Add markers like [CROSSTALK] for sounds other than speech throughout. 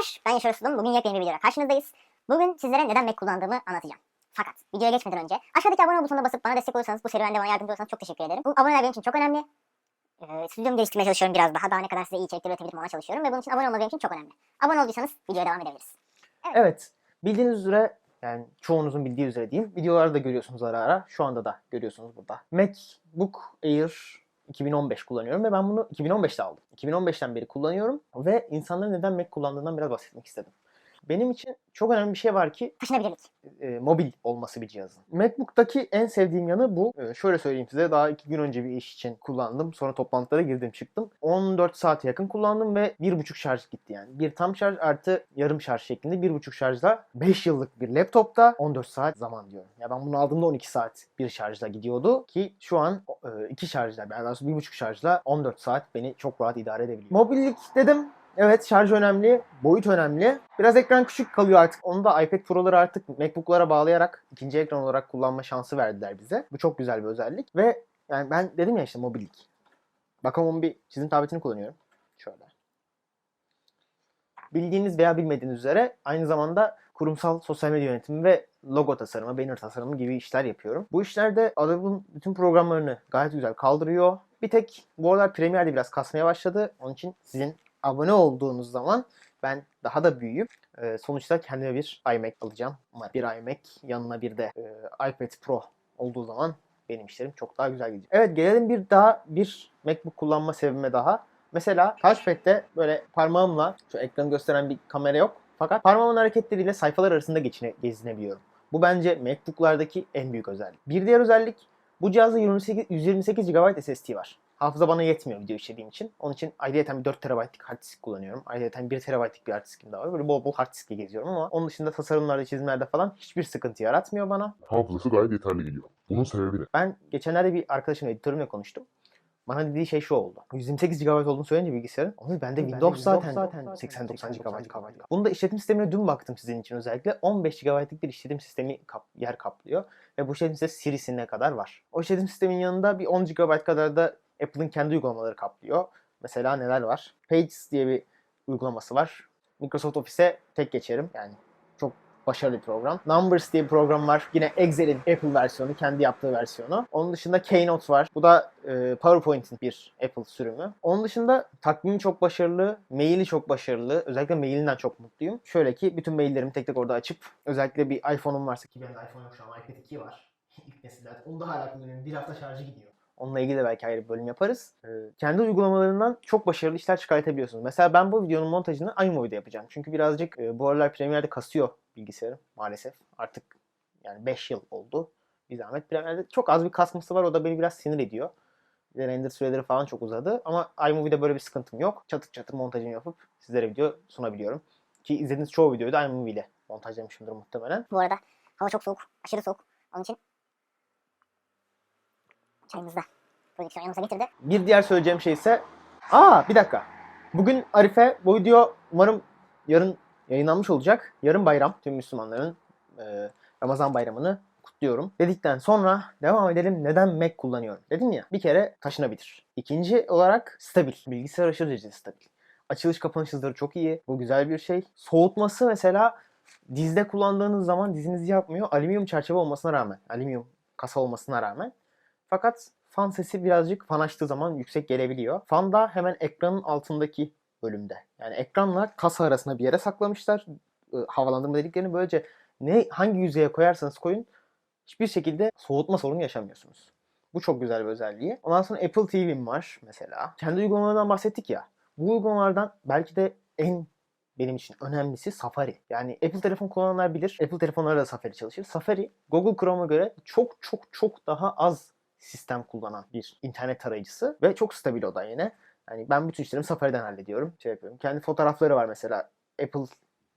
Merhabalar, ben Yaşar Uslu'nun. Bugün yepyeni bir videoyla karşınızdayız. Bugün sizlere neden Mac kullandığımı anlatacağım. Fakat videoya geçmeden önce aşağıdaki abone ol butonuna basıp bana destek olursanız, bu serüvende bana yardımcı olursanız çok teşekkür ederim. Bu aboneler benim için çok önemli. Ee, stüdyomu geliştirmeye çalışıyorum biraz daha. Daha ne kadar size iyi içerikler üretebilirim ona çalışıyorum ve bunun için abone olmanız benim için çok önemli. Abone olduysanız videoya devam edebiliriz. Evet. Bildiğiniz üzere yani çoğunuzun bildiği üzere diyeyim. Videolarda görüyorsunuz ara ara. Şu anda da görüyorsunuz burada. MacBook Air 2015 kullanıyorum ve ben bunu 2015'te aldım. 2015'ten beri kullanıyorum ve insanların neden Mac kullandığından biraz bahsetmek istedim. Benim için çok önemli bir şey var ki Taşınabilirlik. e, mobil olması bir cihazın. MacBook'taki en sevdiğim yanı bu. E, şöyle söyleyeyim size daha iki gün önce bir iş için kullandım. Sonra toplantılara girdim çıktım. 14 saate yakın kullandım ve 1.5 şarj gitti yani. Bir tam şarj artı yarım şarj şeklinde 1.5 şarjla 5 yıllık bir laptopta 14 saat zaman diyorum. Ya ben bunu aldığımda 12 saat bir şarjla gidiyordu ki şu an 2 şarjla yani daha doğrusu 1.5 şarjla 14 saat beni çok rahat idare edebiliyor. Mobillik dedim Evet şarj önemli, boyut önemli. Biraz ekran küçük kalıyor artık. Onu da iPad Pro'ları artık MacBook'lara bağlayarak ikinci ekran olarak kullanma şansı verdiler bize. Bu çok güzel bir özellik ve yani ben dedim ya işte mobillik. Bakalım bir çizim tabletini kullanıyorum. Şöyle. Bildiğiniz veya bilmediğiniz üzere aynı zamanda kurumsal sosyal medya yönetimi ve logo tasarımı, banner tasarımı gibi işler yapıyorum. Bu işlerde Adobe'ın bütün programlarını gayet güzel kaldırıyor. Bir tek bu aralar Premiere'de biraz kasmaya başladı. Onun için sizin abone olduğunuz zaman ben daha da büyüyüp e, sonuçta kendime bir iMac alacağım. Bir iMac yanına bir de e, iPad Pro olduğu zaman benim işlerim çok daha güzel gidecek. Evet gelelim bir daha bir MacBook kullanma sebebime daha. Mesela Touchpad'de böyle parmağımla şu ekranı gösteren bir kamera yok. Fakat parmağımın hareketleriyle sayfalar arasında geçine, gezinebiliyorum. Bu bence MacBook'lardaki en büyük özellik. Bir diğer özellik bu cihazda 28, 128 GB SSD var. Hafıza bana yetmiyor video işlediğim için. Onun için ayrıca bir 4 TB'lik hard disk kullanıyorum. Ayrıca 1 TB'lik bir hard diskim daha var. Böyle bol bol hard diskle geziyorum ama onun dışında tasarımlarda, çizimlerde falan hiçbir sıkıntı yaratmıyor bana. hafızası gayet yeterli geliyor. Bunun sebebi ne? Ben geçenlerde bir arkadaşım, editörümle konuştum. Bana dediği şey şu oldu. 128 GB olduğunu söyleyince bilgisayarın. Ama bende Windows zaten, zaten 80-90 GB. Bunu da işletim sistemine dün baktım sizin için özellikle. 15 GB'lık bir işletim sistemi kap, yer kaplıyor. Ve bu işletim sistemi Siri'sine kadar var. O işletim sistemin yanında bir 10 GB kadar da Apple'ın kendi uygulamaları kaplıyor. Mesela neler var? Pages diye bir uygulaması var. Microsoft Office'e tek geçerim. Yani çok başarılı bir program. Numbers diye bir program var. Yine Excel'in Apple versiyonu, kendi yaptığı versiyonu. Onun dışında Keynote var. Bu da e, PowerPoint'in bir Apple sürümü. Onun dışında takvimi çok başarılı, maili çok başarılı. Özellikle mailinden çok mutluyum. Şöyle ki bütün maillerimi tek tek orada açıp özellikle bir iPhone'um varsa ki benim iPhone yok şu an iPad 2 var. [LAUGHS] İlk nesillerden. Onu da hala kullanıyorum. Bir hafta şarjı gidiyor. Onunla ilgili de belki ayrı bir bölüm yaparız. Ee, kendi uygulamalarından çok başarılı işler çıkartabiliyorsunuz. Mesela ben bu videonun montajını iMovie'de yapacağım. Çünkü birazcık e, bu aralar Premiere'de kasıyor bilgisayarım maalesef. Artık yani 5 yıl oldu. Bir zahmet Premiere'de çok az bir kasması var. O da beni biraz sinir ediyor. Bir de render süreleri falan çok uzadı. Ama iMovie'de böyle bir sıkıntım yok. Çatır çatır montajını yapıp sizlere video sunabiliyorum. Ki izlediğiniz çoğu videoyu da iMovie ile montajlamışımdır muhtemelen. Bu arada hava çok soğuk, aşırı soğuk. Onun için çayımızı da prodüksiyon yanımıza getirdi. Bir diğer söyleyeceğim şey ise... Aa bir dakika. Bugün Arife bu video umarım yarın yayınlanmış olacak. Yarın bayram. Tüm Müslümanların e, Ramazan bayramını kutluyorum. Dedikten sonra devam edelim. Neden Mac kullanıyorum? Dedim ya bir kere taşınabilir. İkinci olarak stabil. Bilgisayar aşırı derecede stabil. Açılış kapanış hızları çok iyi. Bu güzel bir şey. Soğutması mesela dizde kullandığınız zaman dizinizi yapmıyor. Alüminyum çerçeve olmasına rağmen. Alüminyum kasa olmasına rağmen. Fakat fan sesi birazcık fan açtığı zaman yüksek gelebiliyor. Fan da hemen ekranın altındaki bölümde. Yani ekranla kasa arasında bir yere saklamışlar. Havalandırma dediklerini böylece ne hangi yüzeye koyarsanız koyun hiçbir şekilde soğutma sorunu yaşamıyorsunuz. Bu çok güzel bir özelliği. Ondan sonra Apple TV'm var mesela. Kendi uygulamalardan bahsettik ya. Bu uygulamalardan belki de en benim için önemlisi Safari. Yani Apple telefon kullananlar bilir. Apple telefonlarda da Safari çalışır. Safari Google Chrome'a göre çok çok çok daha az sistem kullanan bir internet tarayıcısı ve çok stabil o da yine. Yani ben bütün işlerimi Safari'den hallediyorum. Şey yapıyorum. Kendi fotoğrafları var mesela. Apple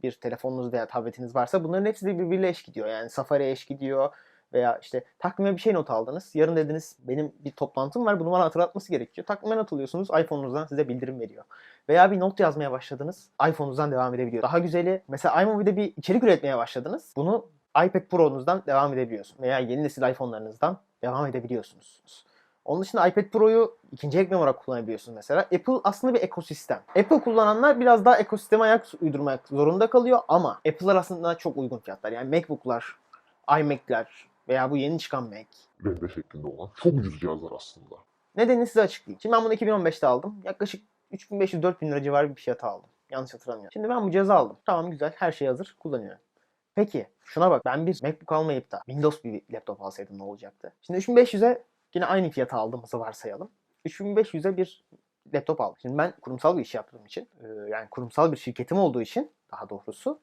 bir telefonunuz veya tabletiniz varsa bunların hepsi de birbiriyle eş gidiyor. Yani Safari eş gidiyor veya işte takvime bir şey not aldınız. Yarın dediniz benim bir toplantım var bunu bana hatırlatması gerekiyor. Takvime not alıyorsunuz iPhone'unuzdan size bildirim veriyor. Veya bir not yazmaya başladınız iPhone'unuzdan devam edebiliyor. Daha güzeli mesela iMovie'de bir içerik üretmeye başladınız. Bunu iPad Pro'nuzdan devam edebiliyorsun. Veya yeni nesil iPhone'larınızdan devam edebiliyorsunuz. Onun dışında iPad Pro'yu ikinci ekran olarak kullanabiliyorsunuz mesela. Apple aslında bir ekosistem. Apple kullananlar biraz daha ekosisteme ayak uydurmak zorunda kalıyor ama Apple'lar aslında çok uygun fiyatlar. Yani MacBook'lar, iMac'ler veya bu yeni çıkan Mac. Rende şeklinde olan çok ucuz cihazlar aslında. Nedenini size açıklayayım. Şimdi ben bunu 2015'te aldım. Yaklaşık 3500-4000 lira civarı bir fiyata aldım. Yanlış hatırlamıyorum. Şimdi ben bu cihazı aldım. Tamam güzel. Her şey hazır. Kullanıyorum. Peki şuna bak. Ben bir MacBook almayıp da Windows bir laptop alsaydım ne olacaktı? Şimdi 3500'e yine aynı fiyata aldığımızı varsayalım. 3500'e bir laptop aldım. Şimdi ben kurumsal bir iş yaptığım için, e, yani kurumsal bir şirketim olduğu için daha doğrusu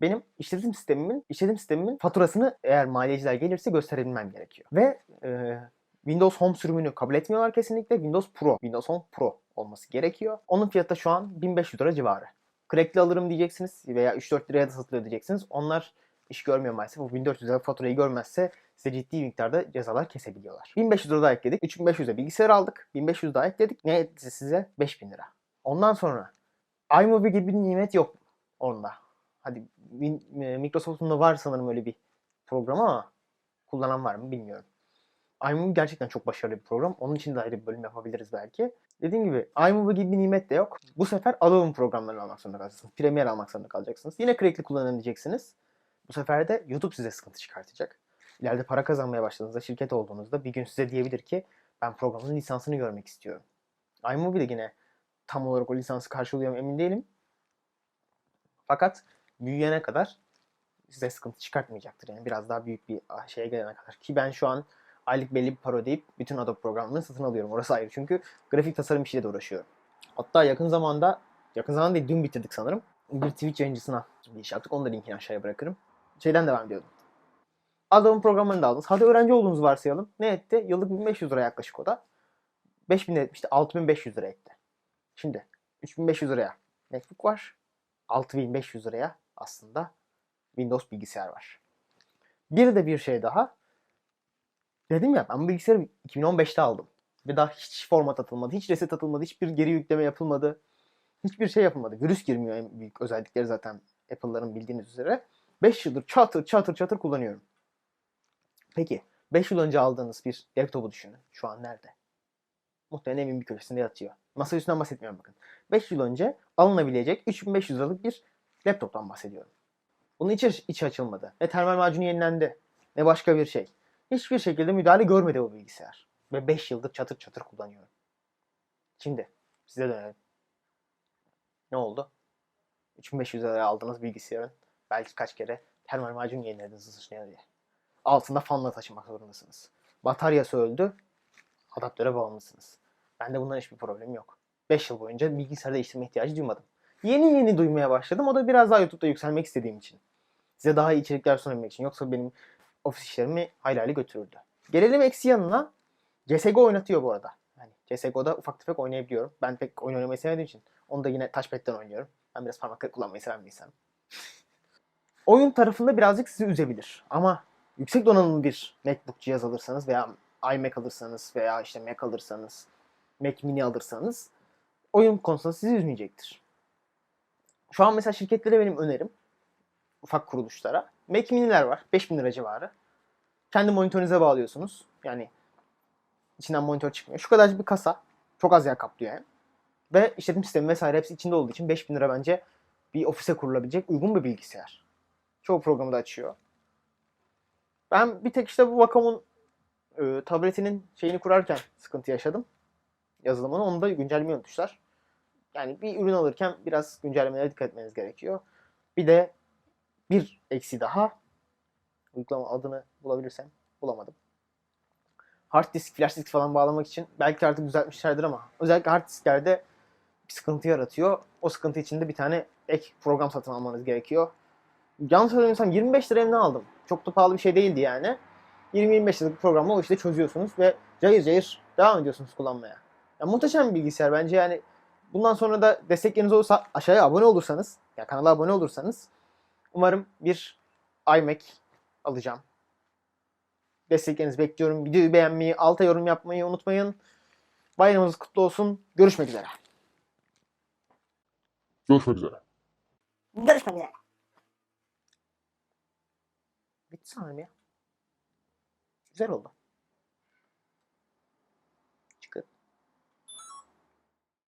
benim işletim sistemimin işletim sistemimin faturasını eğer maliyeciler gelirse gösterebilmem gerekiyor. Ve e, Windows Home sürümünü kabul etmiyorlar kesinlikle. Windows Pro, Windows Home Pro olması gerekiyor. Onun fiyatı şu an 1500 lira civarı. Crack'li alırım diyeceksiniz veya 3-4 liraya da satılıyor diyeceksiniz. Onlar iş görmüyor maalesef. O 1400 lira faturayı görmezse size ciddi miktarda cezalar kesebiliyorlar. 1500 lira daha ekledik. 3500'e bilgisayar aldık. 1500 daha ekledik. Ne etti size? 5000 lira. Ondan sonra iMovie gibi bir nimet yok onda. Hadi e, Microsoft'un da var sanırım öyle bir program ama kullanan var mı bilmiyorum. iMovie gerçekten çok başarılı bir program. Onun için de ayrı bir bölüm yapabiliriz belki. Dediğim gibi iMovie gibi bir nimet de yok. Bu sefer Adobe'nin programlarını almak zorunda kalacaksınız. Premiere almak zorunda kalacaksınız. Yine Crack'li kullanın diyeceksiniz. Bu sefer de YouTube size sıkıntı çıkartacak. İleride para kazanmaya başladığınızda, şirket olduğunuzda bir gün size diyebilir ki ben programın lisansını görmek istiyorum. iMovie de yine tam olarak o lisansı karşılıyor mu emin değilim. Fakat büyüyene kadar size sıkıntı çıkartmayacaktır. Yani biraz daha büyük bir ah, şeye gelene kadar. Ki ben şu an aylık belli bir para ödeyip bütün Adobe programlarını satın alıyorum. Orası ayrı. Çünkü grafik tasarım işiyle de uğraşıyorum. Hatta yakın zamanda, yakın zamanda değil dün bitirdik sanırım. Bir Twitch yayıncısına bir iş yaptık. Onu da linkini aşağıya bırakırım. Şeyden devam ediyordum. Adobe programlarını da aldınız. Hadi öğrenci olduğunuzu varsayalım. Ne etti? Yıllık 1500 lira yaklaşık o da. 5000 etmişti. 6500 lira etti. Şimdi 3500 liraya MacBook var. 6500 liraya aslında Windows bilgisayar var. Bir de bir şey daha. Dedim ya ben bu bilgisayarı 2015'te aldım. Ve daha hiç format atılmadı, hiç reset atılmadı, hiçbir geri yükleme yapılmadı. Hiçbir şey yapılmadı. Virüs girmiyor en büyük özellikleri zaten Apple'ların bildiğiniz üzere. 5 yıldır çatır çatır çatır kullanıyorum. Peki 5 yıl önce aldığınız bir laptopu düşünün. Şu an nerede? Muhtemelen evin bir köşesinde yatıyor. Masa üstünden bahsetmiyorum bakın. 5 yıl önce alınabilecek 3500 liralık bir laptoptan bahsediyorum. Bunun içi, içi açılmadı. Ne termal macunu yenilendi. Ne başka bir şey. Hiçbir şekilde müdahale görmedi bu bilgisayar. Ve 5 yıldır çatır çatır kullanıyorum. Şimdi size dönelim. Ne oldu? 3500 liraya aldığınız bilgisayarın belki kaç kere termal macun yenilediniz ısışmaya diye. Altında fanla taşımak zorundasınız. Bataryası öldü. Adaptöre bağımlısınız. Bende bundan hiçbir problem yok. 5 yıl boyunca bilgisayar değiştirme ihtiyacı duymadım. Yeni yeni duymaya başladım. O da biraz daha YouTube'da yükselmek istediğim için. Size daha iyi içerikler sunabilmek için. Yoksa benim ofis işlerimi hayli hayli götürürdü. Gelelim eksi yanına. CSGO oynatıyor bu arada. Yani CSGO'da ufak tefek oynayabiliyorum. Ben pek oyun oynamayı sevmediğim için. Onu da yine touchpad'den oynuyorum. Ben biraz parmakla kullanmayı seven bir insanım. [LAUGHS] Oyun tarafında birazcık sizi üzebilir. Ama yüksek donanımlı bir MacBook cihaz alırsanız veya iMac alırsanız veya işte Mac alırsanız, Mac Mini alırsanız oyun konusunda sizi üzmeyecektir. Şu an mesela şirketlere benim önerim ufak kuruluşlara. Mac Mini'ler var. 5000 lira civarı. Kendi monitörünüze bağlıyorsunuz. Yani içinden monitör çıkmıyor. Şu kadarcık bir kasa. Çok az yer kaplıyor yani. Ve işletim sistemi vesaire hepsi içinde olduğu için 5000 lira bence bir ofise kurulabilecek uygun bir bilgisayar. Çoğu programı da açıyor. Ben bir tek işte bu Wacom'un e, tabletinin şeyini kurarken sıkıntı yaşadım. Yazılımını. Onu da güncellemeyi unutmuşlar. Yani bir ürün alırken biraz güncellemelere dikkat etmeniz gerekiyor. Bir de bir eksi daha. Uygulama adını bulabilirsem bulamadım. Hard disk, flash disk falan bağlamak için belki artık düzeltmişlerdir ama özellikle hard disklerde bir sıkıntı yaratıyor. O sıkıntı için de bir tane ek program satın almanız gerekiyor. Yanlış hatırlamıyorsam 25 liraya ne aldım? Çok da pahalı bir şey değildi yani. 20-25 liralık programla o işte çözüyorsunuz ve cayır cayır devam ediyorsunuz kullanmaya. Ya muhteşem bir bilgisayar bence yani bundan sonra da destekleriniz olursa aşağıya abone olursanız ya kanala abone olursanız umarım bir iMac alacağım. Desteklerinizi bekliyorum. Videoyu beğenmeyi, alta yorum yapmayı unutmayın. Bayramınız kutlu olsun. Görüşmek üzere. Görüşmek üzere. Görüşmek üzere. Bitti sanırım ya. Güzel oldu.